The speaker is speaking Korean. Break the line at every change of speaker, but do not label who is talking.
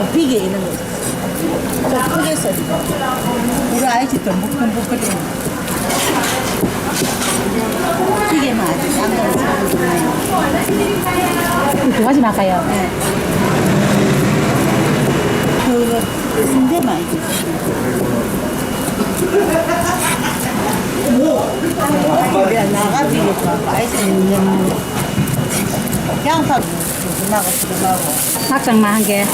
좀 비게 있는 거지. 좀 크게 썰어. 우리 아이치 듬뿍듬뿍 끓이는 거. 찌개만 아주 양념을
잘두 가지 할까요?
네. 그 순대만 이제. 나가지고 아이스는 양파 들어가고 들어가고
막장만 한 개.